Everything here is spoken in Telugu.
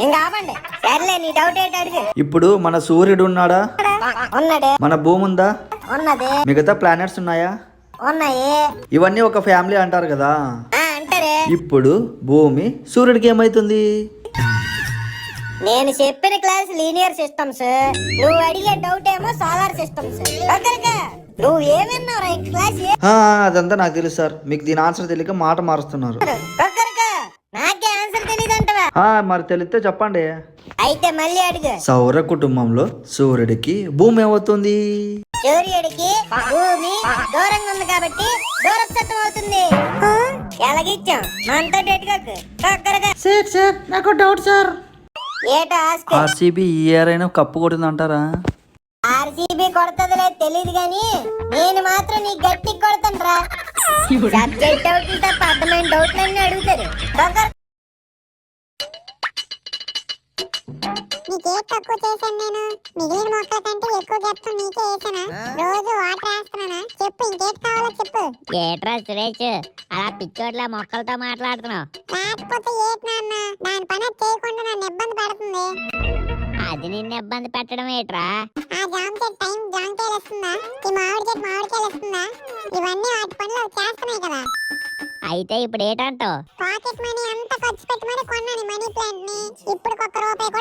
ఇంకా ఆపండి. సర్లే నీ డౌట్ ఏంటి అడుగు? ఇప్పుడు మన సూర్యుడు ఉన్నాడా? ఉన్నదే మన భూమి ఉందా? ఉన్నది. మిగతా ప్లానెట్స్ ఉన్నాయా? ఉన్నాయి. ఇవన్నీ ఒక ఫ్యామిలీ అంటారు కదా. ఆ, అంటారే. ఇప్పుడు భూమి సూర్యుడికి ఏమైతుంది? నేను చెప్పిన క్లాస్ లీనియర్ సిస్టమ్స్ నువ్వు అడిగే డౌట్ ఏమో సోలార్ సిస్టమ్స్ నువ్వు ఏమన్నావు ఈ క్లాస్ ఏ- ఆ, అదంతా నాకు తెలుసు సార్. మీకు దీని ఆన్సర్ తెలియక మాట మారుస్తున్నారు. కొక్కరక, నాకే ఆన్సర్ తెలియదంటవా ఆ, మరి తెలిస్తే చెప్పండి. అయితే మళ్ళీ అడుగు. సౌర కుటుంబంలో సూర్యుడికి భూమి ఏమవుతుంది? సూర్యుడికి భూమి దూరంగా ఉంది కాబట్టి దూరత్వం అవుతుంది. ఎలాగిచ్చాం? మనతో సార్ సార్ నాకు డౌట్ సార్. ఏటో ఆస్తి? ఆర్సీబీ ఈ ఇయర్ అయినా కప్పు కొట్టింది అంటారా ఆర్సీబీ కొడతదిలే తెలియదు గాని నేను మాత్రం నీ గట్టి కొడతాను రా సబ్జెక్ట్ డౌట్లు తప్ప అర్థమైన డౌట్లన్నీ అడుగుతారు. నీకే తక్కువ చేశాను నేను. మిగిలిన మొక్కల కంటే ఎక్కువ చెప్తాను నీకే వేసానా? రోజు వాటర్ వేస్తున్నానా? చెప్పు ఇంకేటి కావాలో చెప్పు. ఏట్రా సురేష్? అలా పిచ్చోట్ల మొక్కలతో మాట్లాడుతున్నావు. లేకపోతే ఏటి నాన్న? దాని పని చేయకుండా నన్ను ఇబ్బంది పెడుతుంది. అది నిన్ను ఇబ్బంది పెట్టడం ఏట్రా? ఆ జామ చెట్టు టైం జామకాయలు వస్తుందా? ఈ మామిడి చెట్టు మామిడికాయలు వస్తుందా? ఇవన్నీ వాటి పనులు అవి చేస్తున్నాయి కదా. అయితే ఇప్పుడు ఏటంటావు? పాకెట్ మనీ అంతా ఖర్చు పెట్టి మరి కొన్నాను మనీ ప్లాంట్ని ఇప్పుడు ఒక్క రూపాయి